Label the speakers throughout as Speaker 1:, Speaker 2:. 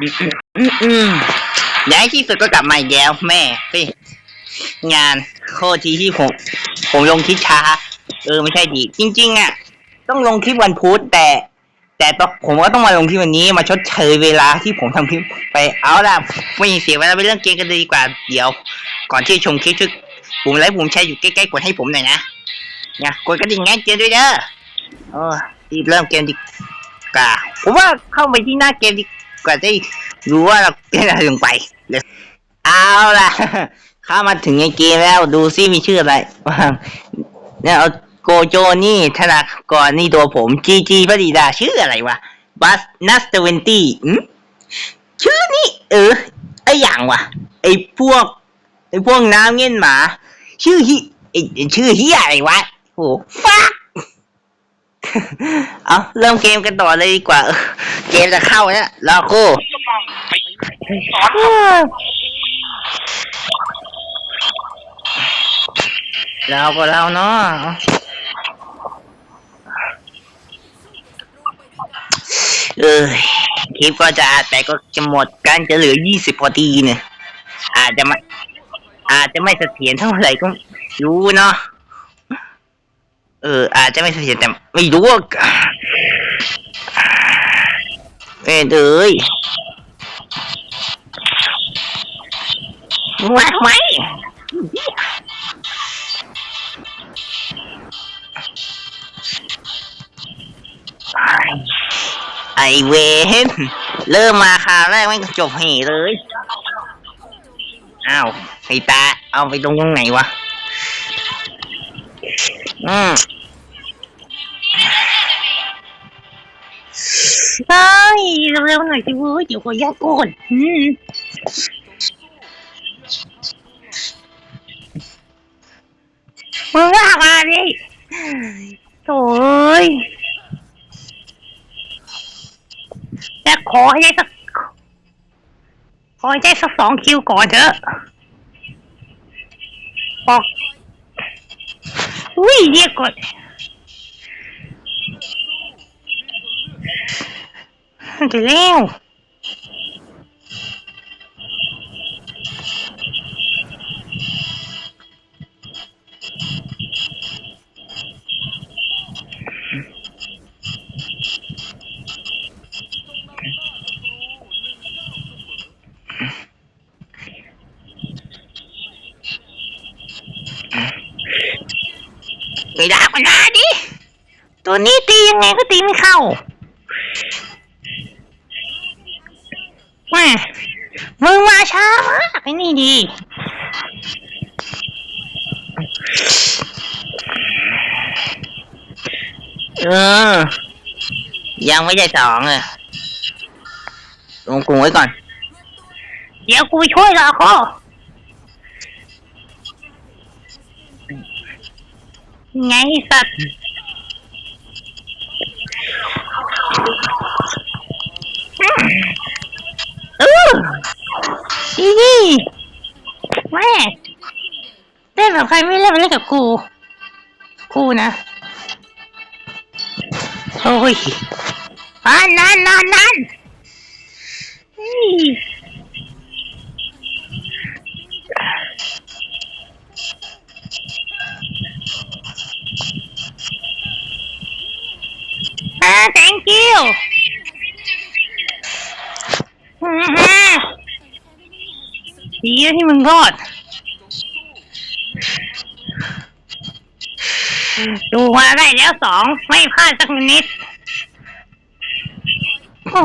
Speaker 1: อืมอืมในที่สุดก็กลับมาอีกแล้วแม่เฮ้ยงานโคตรทีที่ผม ผมลงคลิปช้า เออไม่ใช่ดี จริง ๆ อะ ต้องลงคลิปวันพุธแต่ แต่ต้องผมก็ต้องมาลงคลิปวันนี้มาชดเชยเวลาที่ผมทำคลิปไปเอาล่ะไม่เสียเวลาไปเรื่องเกมกันดีกว่าเดี๋ยว ก่อนที่จะชมคลิปช่วยปุ่มไลค์ปุ่มแชร์อยู่ใกล้ๆกดให้ผมหน่อยนะเนี่ยกดกระดิ่งแง่เกมด้วยเด้อเออรีบเริ่มเกมดีกว่าผมว่าเข้าไปที่หน้าเกมดี กว่าจะได้รู้ว่าเราเล่นอะไรลงไปเลยเอาล่ะ เข้ามาถึงในเกมแล้วดูซิมีชื่ออะไรบ้างเนี่ยเอาโกโจนี่ธนากรนี่ตัวผมจีจีพระดีดาชื่ออะไรวะบัสนัสเตเวนตี้ชื่อนี่เออไออย่างวะไอพวกไอพวกน้ำเงี้ยนหมา ชื่อฮิไอชื่อเฮียอะไรวะโอ้ฟัก เอาเริ่มเกมกันต่อเลยดีกว่าเออเกมจะเข้าแล้วรอคู่เราก็เราเนาะเออคลิปก็จะแต่ก็จะหมดกันจะเหลือยี่สิบพอดีเนี่ย อาจจะไม่อาจจะไม่เสถียรเท่าไหร่ก็รู้เนาะ เออ อาจจะไม่เสถียรแต่ไม่รู้ว่าเอ้ยเอ้ยมาทำไมไอเวนเริ่มมาคราวแรกไม่จบเหเลย อ้าวไอตา เอาไปตรงตรงไหนวะ อืมเฮ้ยเร็วๆหน่อยสิเว้ยเดี๋ยวขอแยกก่อนอืมมึงว่ามาดิโถ่เอ้ยแต่ขอให้ได้สัก ขอให้ได้สักสองคิวก่อนเถอะบอก อุ้ยเรียกก่อนเดี๋ยแล้ว ตัวนี้ตียังไงก็ตีไม่เข้าแม่มึงมาช้ามากไอ้นี่ดี เออ ยังไม่ได้สองเลยลงกรุงไว้ก่อน เดี๋ยวกูไปช่วยละคอไงสัตว์ เอออีนี่แม่เล่นกับใครไม่เล่นมาเล่นกับกู กูนะ โอ้ยอ่านนั่นนั่นนั่นอี้อ่า thank you อือฮะ ดีนะที่มึงรอดดูมาได้แล้วสองไม่พลาดสักนิดโอ้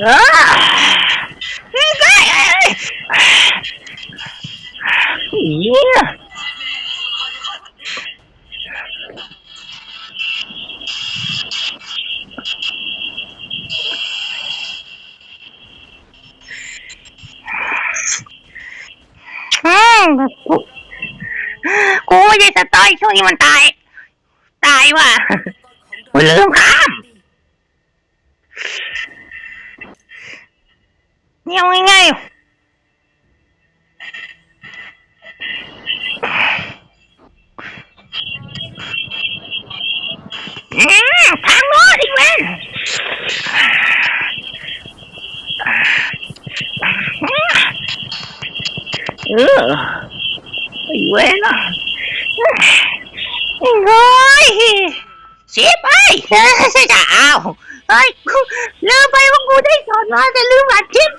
Speaker 1: เออไม่ได้เหี้ย ยยายสตอยช่วงนี้มันตาย ตายว่ะมันลืมข้ามเนี่ยเง่ายทางโน้นอีกแล้ว
Speaker 2: เอออีเว้ยนะ โอ้ยเสียไปเฮ้ยจะเอาเฮ้ยกูลืมไปว่ากูได้สอนมาแต่ลืมอัดคลิป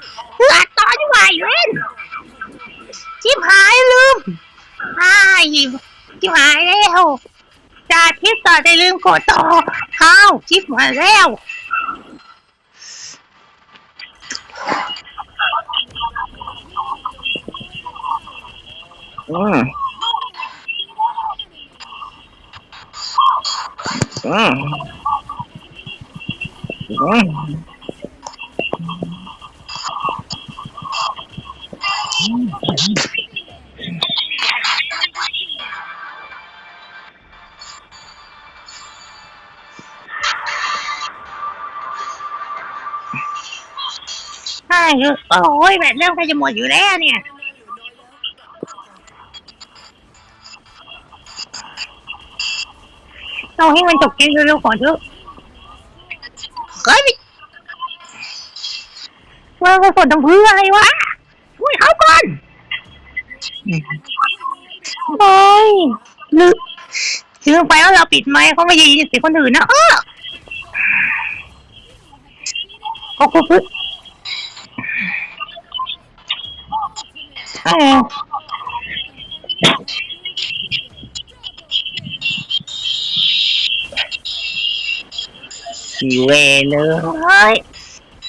Speaker 2: อัดตอนที่ไหวเว้นชิบหายลืมอ้ายชิบหายแล้วจ่าทิปต่อได้ลืมกดต่อเอ้าชิบหายแล้วอืม อืมอืมใช่โอ้ยแเรื่องใครจะหมดอยู่แล้วเนี่ยเอาให้มันจบเกมเร็วๆก่อนเถอะเฮ้ยว่าก็สดทำเพื่ออะไรวะช่วยเขาก่อนโอ้ยลืมลืมไปว่าเราปิดไมค์เขาไม่ได้ยินเสียงคนอื่นนะเออก็คือพึ่งเออ สีเวเลยเฮ้ย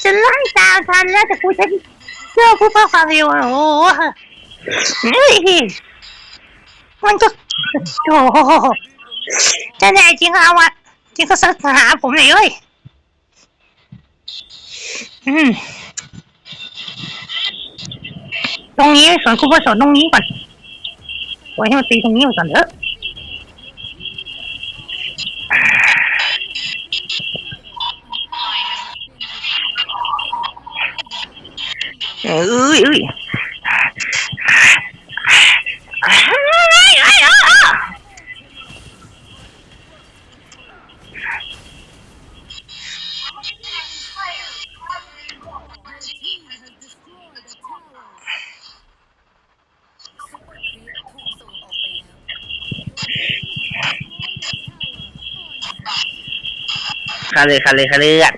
Speaker 2: ฉันไล่ตามทันแล้วแต่กูฉันเชื่อผู้เพื่อความเร็วอะโอ้โหเฮ้ยมันก็โอ้โหจะแน่จริงเอาอะจริงก็สักหาผมหน่อยเว้ยอืมตรงนี้สอนครูผสอนตรงนี้ก่อนไว้ให้มันตีตรงนี้ก่อนเถอะ เอ้ยเอ้ยเอ้ยเอ้ยคาเลยคาเลยคาเลยอะ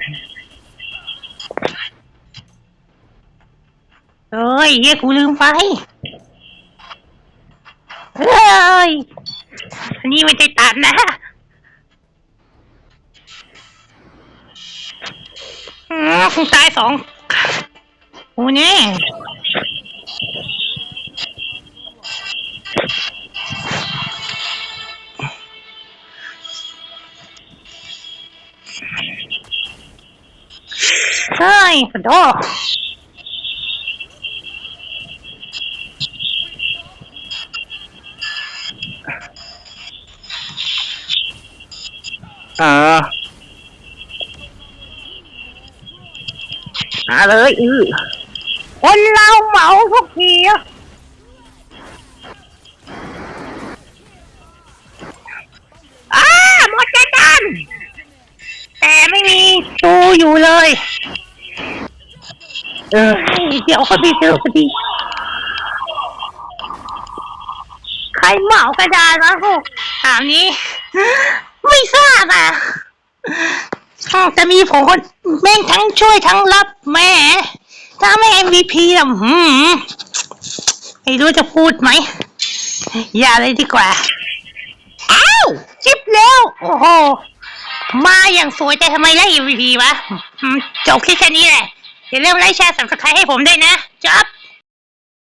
Speaker 2: เอ้ ยเฮียกูลืมไปเฮ้ยนนี้ไม่ใช่ตัดนะอืมคงตายสองโอ้เนี่ยเฮ้ยขอโทษ อ่าหาเลยอือคนเราเหมาทุกทีอะอ้าหมดกันดันแต่ไม่มีตูอยู่เลย เออเดี๋ยวเขาไปเจอพอดี ใครเหมากระดานวะพวกถามนี้ ไม่ทราบอะแต่มีผมคนแม่งทั้งช่วยทั้งรับแม่ถ้าไม่ MVP อะหืมไม่รู้จะพูดไหม อย่าเลยดีกว่า อ้าว จิบแล้ว โอ้โห มาอย่างสวยแต่ทำไมได้ MVP วะจบแค่แค่นี้แหละอย่าลืมไลค์แชร์สับสไครให้ผมด้วยนะจ๊อบ